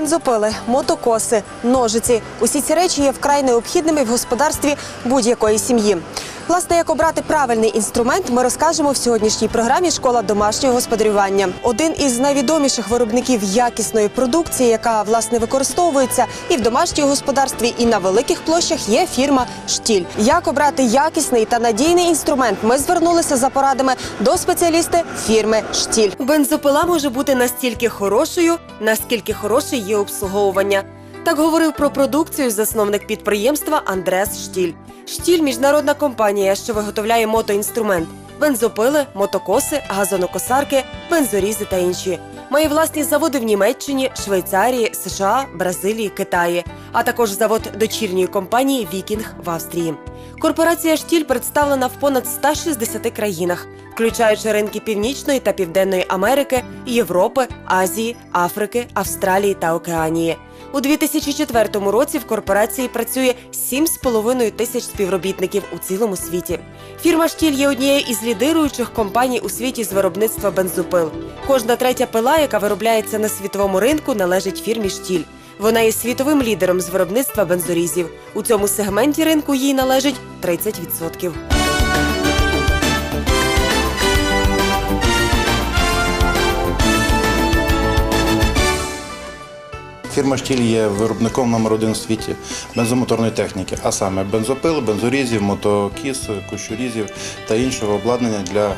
бензопили, мотокоси, ножиці. Усі ці речі є вкрай необхідними в господарстві будь-якої сім'ї. Власне, як обрати правильний інструмент, ми розкажемо в сьогоднішній програмі Школа домашнього господарювання. Один із найвідоміших виробників якісної продукції, яка власне використовується і в домашньому господарстві, і на великих площах, є фірма Штіль. Як обрати якісний та надійний інструмент? Ми звернулися за порадами до спеціаліста фірми Штіль. Бензопила може бути настільки хорошою, наскільки хороше є обслуговування. Так говорив про продукцію засновник підприємства Андрес Штіль. Штіль міжнародна компанія, що виготовляє мотоінструмент, бензопили, мотокоси, газонокосарки, бензорізи та інші. Має власні заводи в Німеччині, Швейцарії, США, Бразилії, Китаї, а також завод дочірньої компанії Вікінг в Австрії. Корпорація Штіль представлена в понад 160 країнах, включаючи ринки Північної та Південної Америки, Європи, Азії, Африки, Австралії та Океанії. У 2004 році в корпорації працює 7,5 тисяч співробітників у цілому світі. Фірма Штіль є однією із лідируючих компаній у світі з виробництва бензопил. Кожна третя пила, яка виробляється на світовому ринку, належить фірмі Штіль. Вона є світовим лідером з виробництва бензорізів. У цьому сегменті ринку їй належить 30%. Фірма Штіль є виробником номер один у світі бензомоторної техніки, а саме бензопил, бензорізів, мотокіс, кущурізів та іншого обладнання для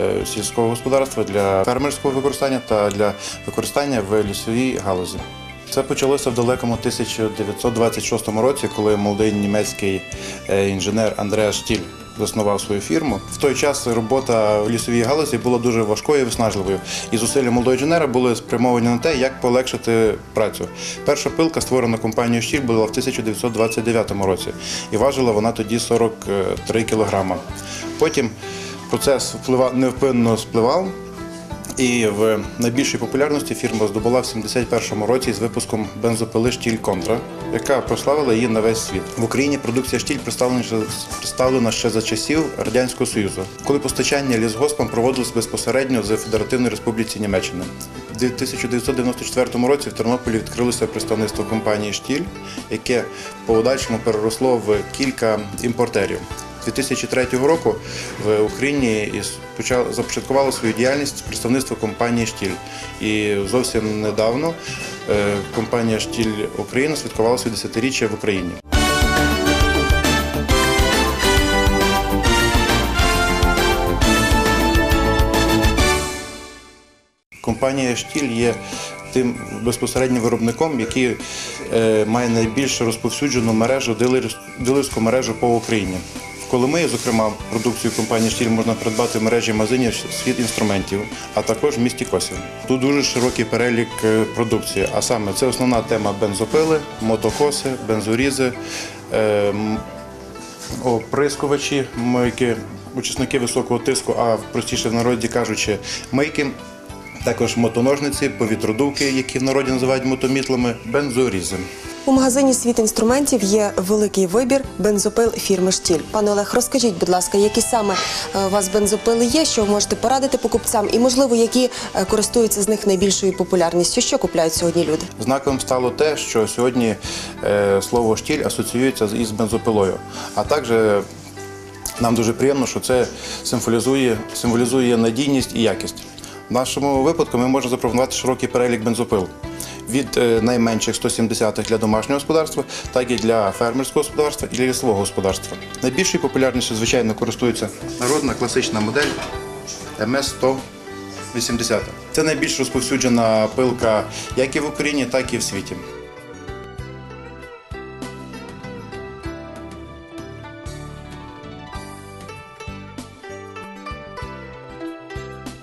е, сільського господарства, для фермерського використання та для використання в лісовій галузі. Це почалося в далекому 1926 році, коли молодий німецький е, інженер Андреас Штіль заснував свою фірму. В той час робота в лісовій галузі була дуже важкою і виснажливою. І зусилля молодого інженера були спрямовані на те, як полегшити працю. Перша пилка, створена компанією Щіль, була в 1929 році, і важила вона тоді 43 кілограма. Потім процес невпинно спливав. І в найбільшій популярності фірма здобула в 71-му році з випуском бензопили Штіль Контра, яка прославила її на весь світ. В Україні продукція Штіль представлена ще, за часів Радянського Союзу, коли постачання лісгоспам проводилось безпосередньо з Федеративної Республіки Німеччини. В 1994 році в Тернополі відкрилося представництво компанії Штіль, яке по подальшому переросло в кілька імпортерів. 2003 року в Україні започаткувало свою діяльність представництво компанії Штіль. І зовсім недавно е, компанія Штіль Україна святкувала своє десятиріччя в Україні. Компанія Штіль є тим безпосереднім виробником, який е, має найбільш розповсюджену мережу дилер- дилерську мережу по Україні. В Коломиї, зокрема, продукцію компанії Штіль можна придбати в мережі магазинів світ інструментів, а також в місті Косів. Тут дуже широкий перелік е, продукції, а саме це основна тема бензопили, мотокоси, бензорізи, е, оприскувачі, мийки, учасники високого тиску, а простіше в народі кажучи, мийки. Також мотоножниці, повітродувки, які в народі називають мотомітлами, бензорізи. У магазині світ інструментів є великий вибір бензопил фірми Штіль. Пане Олег, розкажіть, будь ласка, які саме е, у вас бензопили є, що ви можете порадити покупцям, і можливо, які е, користуються з них найбільшою популярністю? Що купляють сьогодні люди? Знаком стало те, що сьогодні е, слово штіль асоціюється із бензопилою. А також нам дуже приємно, що це символізує, символізує надійність і якість. В нашому випадку ми можемо запропонувати широкий перелік бензопил. Від е, найменших 170-х для домашнього господарства, так і для фермерського господарства і для лісового господарства. Найбільшою популярністю, звичайно, користується народна класична модель МС-180. Це найбільш розповсюджена пилка як і в Україні, так і в світі.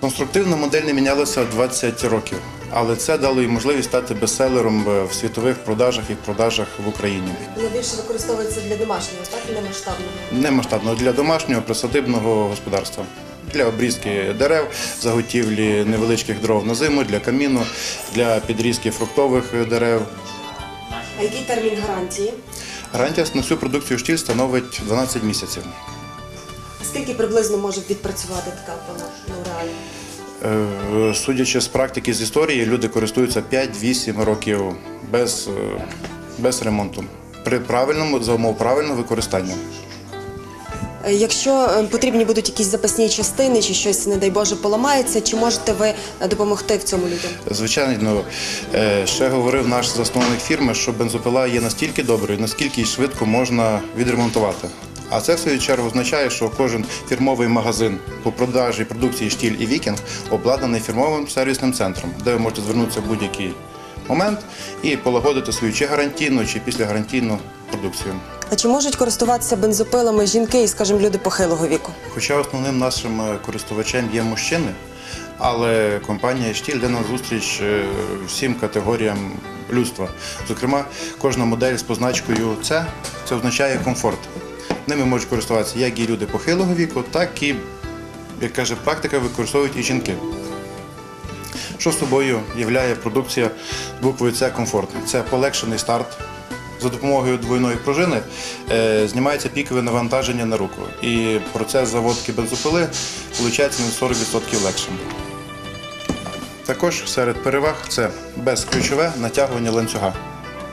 Конструктивно модель не мінялася 20 років, але це дало їй можливість стати бестселером в світових продажах і продажах в Україні. Вона більше використовується для домашнього, так і не масштабного. Не масштабно для домашнього присадибного господарства. Для обрізки дерев, заготівлі невеличких дров на зиму, для каміну, для підрізки фруктових дерев. А який термін гарантії? Гарантія на цю продукцію штіль становить 12 місяців. Скільки приблизно може відпрацювати така пила? Ну реально? Е, Судячи з практики з історії, люди користуються 5-8 років без, е, без ремонту. При правильному за умов правильного використання. Е, Якщо потрібні будуть якісь запасні частини чи щось, не дай Боже, поламається, чи можете ви допомогти в цьому людям? Звичайно, ще говорив наш засновник фірми, що бензопила є настільки доброю, наскільки її швидко можна відремонтувати. А це в свою чергу означає, що кожен фірмовий магазин по продажі продукції штіль і вікінг обладнаний фірмовим сервісним центром, де ви можете звернутися в будь-який момент і полагодити свою чи гарантійну, чи післягарантійну продукцію. А чи можуть користуватися бензопилами жінки і, скажімо, люди похилого віку? Хоча основним нашим е, користувачем є мужчини, але компанія Штіль йде на зустріч е, всім категоріям людства. Зокрема, кожна модель з позначкою С це означає комфорт. Ними можуть користуватися як і люди похилого віку, так і, як каже практика, використовують і жінки. Що собою являє продукція з буквою С комфорт? Це полегшений старт. За допомогою двойної пружини е, знімається пікове навантаження на руку. І процес заводки бензопили виходить на 40% легшим. Також серед переваг це безключове натягування ланцюга.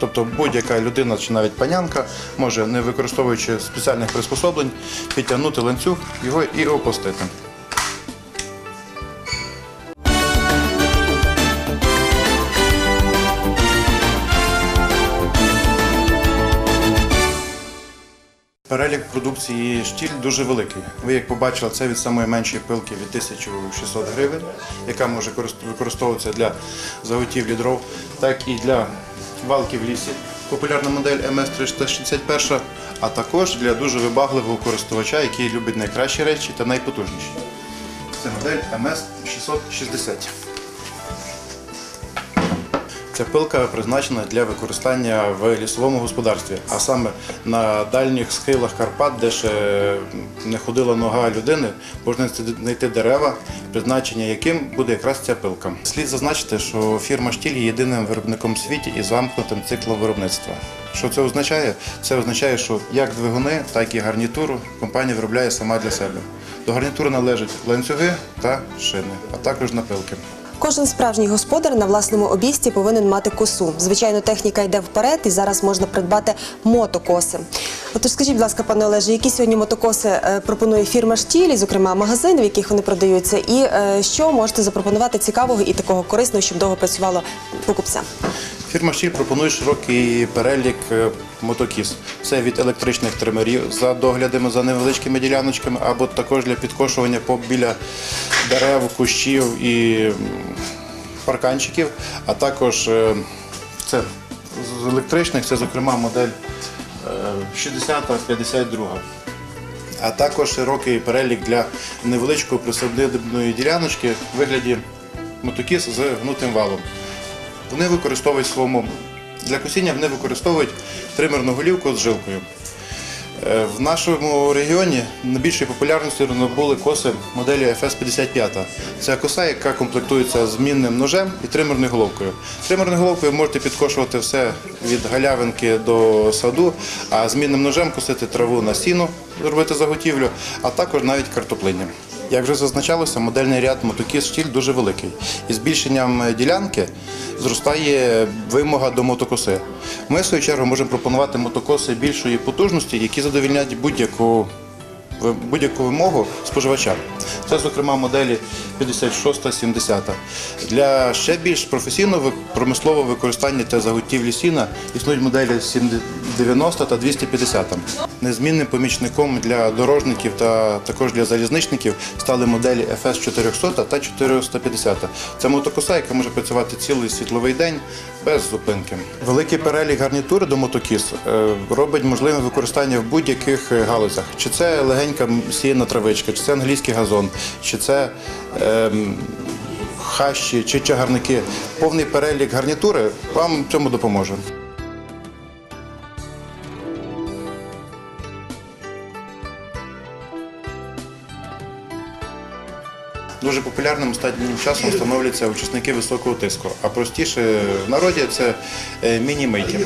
Тобто будь-яка людина чи навіть панянка може, не використовуючи спеціальних приспособлень, підтягнути ланцюг його і опустити. Перелік продукції штіль дуже великий. Ви як побачили, це від самої меншої пилки від 1600 гривень, яка може використовуватися для заготівлі дров, так і для валки в лісі. Популярна модель МС-361, а також для дуже вибагливого користувача, який любить найкращі речі та найпотужніші. Це модель МС-660. Ця пилка призначена для використання в лісовому господарстві, а саме на дальніх схилах Карпат, де ще не ходила нога людини, можна знайти дерева, призначення яким буде якраз ця пилка. Слід зазначити, що фірма Штіль є єдиним виробником в світі із замкнутим циклом виробництва. Що це означає? Це означає, що як двигуни, так і гарнітуру компанія виробляє сама для себе. До гарнітури належать ланцюги та шини, а також напилки. Кожен справжній господар на власному обійсті повинен мати косу. Звичайно, техніка йде вперед, і зараз можна придбати мотокоси. Отож, скажіть, будь ласка, пане Олеже, які сьогодні мотокоси е, пропонує фірма Штілі, зокрема магазини, в яких вони продаються, і е, що можете запропонувати цікавого і такого корисного, щоб довго працювало покупцям? Фірма Штіль пропонує широкий перелік е, мотокіз. Це від електричних тримерів за доглядами за невеличкими діляночками, або також для підкошування біля дерев, кущів і парканчиків, а також е, це з електричних, це зокрема модель е, 60-52. А також широкий перелік для невеличкої присадибної діляночки в вигляді мотокіз з гнутим валом. Вони використовують своєму для косіння вони використовують тримерну голівку з жилкою. Е, В нашому регіоні найбільшою популярністю набули коси моделі FS55. Це коса, яка комплектується змінним ножем і тримерною головкою. Тримерною головкою ви можете підкошувати все від галявинки до саду, а змінним ножем косити траву на сіну, робити заготівлю, а також навіть картоплиння. Як вже зазначалося, модельний ряд мотокіз штіль дуже великий. І збільшенням ділянки зростає вимога до мотокоси. Ми, в свою чергу, можемо пропонувати мотокоси більшої потужності, які задовільнять будь-яку будь-яку вимогу споживача. Це, зокрема, моделі 56-70. Для ще більш професійного промислового використання та заготівлі сіна існують моделі 90 та 250. Незмінним помічником для дорожників та також для залізничників стали моделі FS 400 та 450. Це мотокоса, яка може працювати цілий світловий день без зупинки. Великий перелік гарнітури до мотокіз е, робить можливим використання в будь-яких е, галузях. Чи це легенька сіяна травичка, чи це англійський газон, чи це ем, хащі, чи чагарники. Повний перелік гарнітури вам в цьому допоможе. Дуже популярним останнім часом становляться учасники високого тиску, а простіше в народі це е, міні-мийки.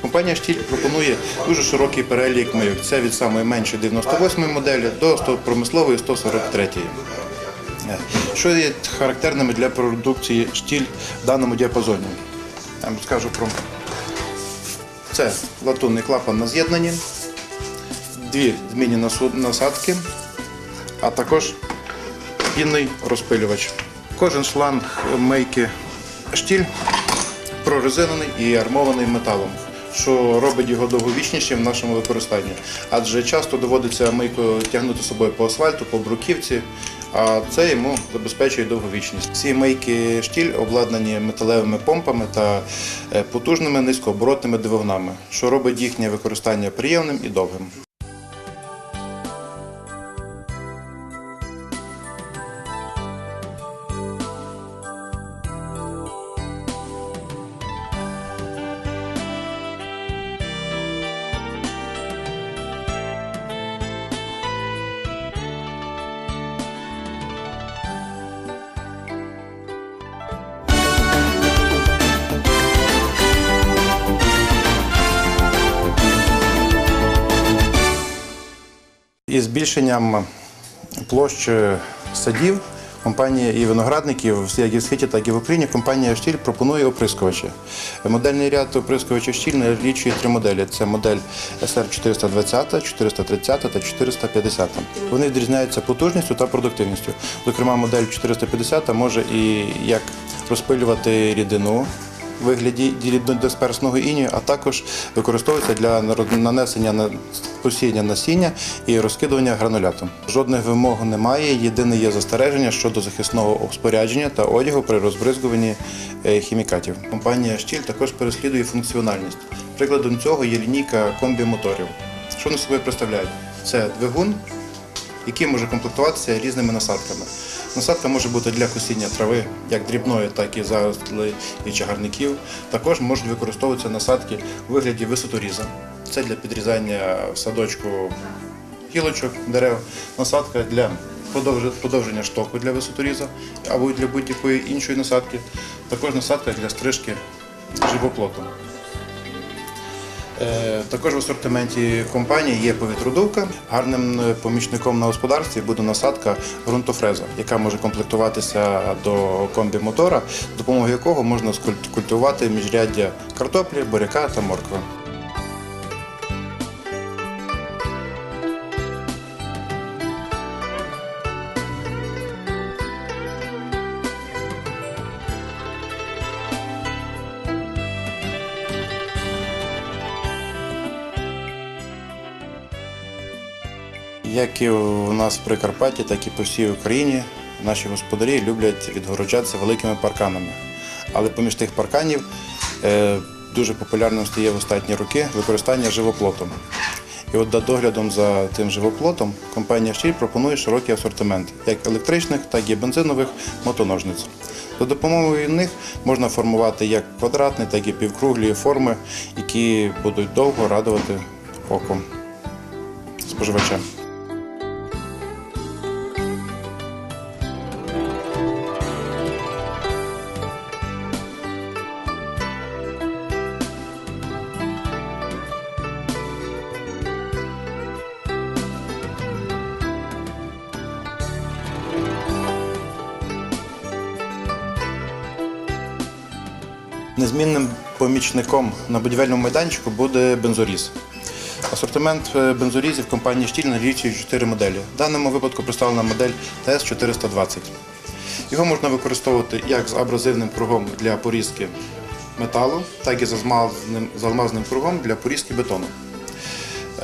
Компанія Штіль пропонує дуже широкий перелік мийок. Це від самої меншої 98 моделі до 100 промислової 143. Е, Що є характерними для продукції штіль в даному діапазоні? Я вам скажу про це латунний клапан на з'єднанні, дві змінні насадки, а також пінний розпилювач. Кожен шланг мийки штіль прорезинений і армований металом, що робить його довговічнішим в нашому використанні. Адже часто доводиться мийку тягнути з собою по асфальту, по бруківці, а це йому забезпечує довговічність. Всі мийки штіль обладнані металевими помпами та е, потужними низькооборотними двигунами, що робить їхнє використання приємним і довгим. Із збільшенням площі садів компанія і виноградників як і в світі, так і в Україні компанія Штіль пропонує оприскувачі. Модельний ряд оприскувачів Штіль налічує три моделі. Це модель SR 420, 430 та 450. Вони відрізняються потужністю та продуктивністю. Зокрема, модель 450 може і як розпилювати рідину вигляді дисперсного інію, а також використовується для нанесення на посіяння насіння і розкидування грануляту. Жодних вимог немає. Єдине є застереження щодо захисного спорядження та одягу при розбризгуванні е, хімікатів. Компанія Штіль також переслідує функціональність. Прикладом цього є лінійка комбі-моторів. Що вони собою представляють? Це двигун, який може комплектуватися різними насадками. Насадка може бути для косіння трави, як дрібної, так і заросли і чагарників. Також можуть використовуватися насадки у вигляді висоторіза. Це для підрізання в садочку гілочок, дерев, насадка для подовження штоку для висоторіза або для будь-якої іншої насадки. Також насадка для стрижки живоплоту. Е, Також в асортименті компанії є повітродувка. Гарним е, помічником на господарстві буде насадка ґрунтофреза, яка може комплектуватися до комбі-мотора, допомогою якого можна скульт- міжряддя картоплі, буряка та моркви. Як і у нас в Прикарпатті, так і по всій Україні наші господарі люблять відгороджатися великими парканами. Але поміж тих парканів е, дуже популярним стає в останні роки використання живоплотом. І от за доглядом за тим живоплотом компанія Штіль пропонує широкий асортимент як електричних, так і бензинових мотоножниць. За допомогою них можна формувати як квадратні, так і півкруглі форми, які будуть довго радувати око споживача. Незмінним помічником на будівельному майданчику буде бензоріз. Асортимент е, бензорізів компанії Штіль налічує 4 моделі. В даному випадку представлена модель ТС-420. Його можна використовувати як з абразивним кругом для порізки металу, так і з алмазним, кругом для порізки бетону.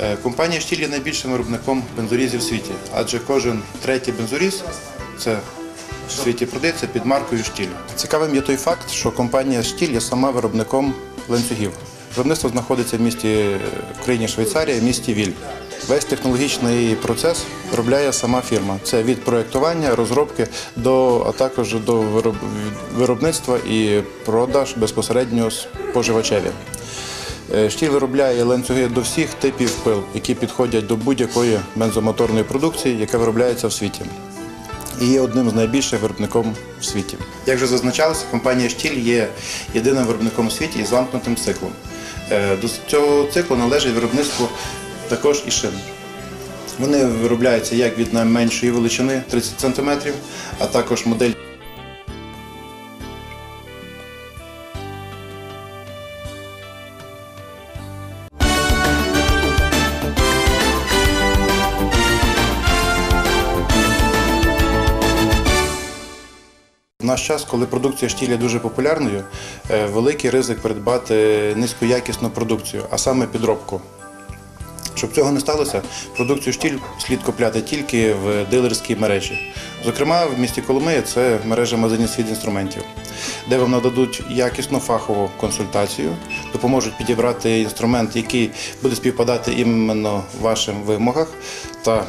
Е, Компанія Штіль є найбільшим виробником бензорізів в світі, адже кожен третій бензоріз це в світі продається під маркою Штіль. Цікавим є той факт, що компанія Штіль є сама виробником ланцюгів. Виробництво знаходиться в місті країні Швейцарія, в місті Віль. Весь технологічний процес виробляє сама фірма. Це від проєктування, розробки до а також до виробництва і продаж безпосередньо споживачеві. Е, Штіль виробляє ланцюги до всіх типів пил, які підходять до будь-якої бензомоторної продукції, яка виробляється в світі. І є одним з найбільших виробником в світі. Як вже зазначалося, компанія Штіль є єдиним виробником у світі із замкнутим циклом. Е, До цього циклу належить виробництво також і шин. Вони виробляються як від найменшої величини 30 см, а також модель наш час, коли продукція штіль є дуже популярною, е, великий ризик придбати низькоякісну продукцію, а саме підробку. Щоб цього не сталося, продукцію штіль слід купляти тільки в дилерській мережі. Зокрема, в місті Коломия це мережа магазинів світ інструментів, де вам нададуть якісну фахову консультацію, допоможуть підібрати інструмент, який буде співпадати іменно вашим вимогах, та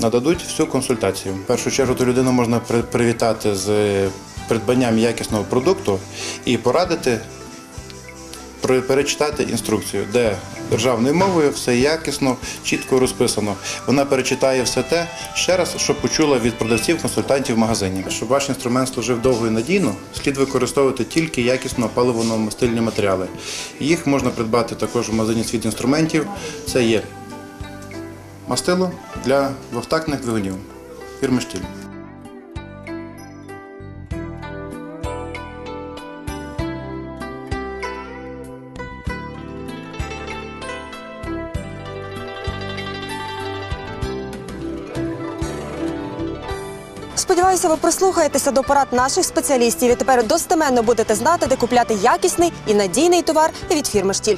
нададуть всю консультацію. В першу чергу ту людину можна привітати з придбанням якісного продукту і порадити перечитати інструкцію, де державною мовою все якісно, чітко розписано. Вона перечитає все те ще раз, що почула від продавців, консультантів в магазині. Щоб ваш інструмент служив довго і надійно, слід використовувати тільки якісно паливно-мастильні матеріали. Їх можна придбати також в магазині світ інструментів. Це є мастило для двохтактних двигунів фірми Штіль. Сподіваюся, ви прислухаєтеся до порад наших спеціалістів і тепер достеменно будете знати, де купляти якісний і надійний товар від фірми Штіль.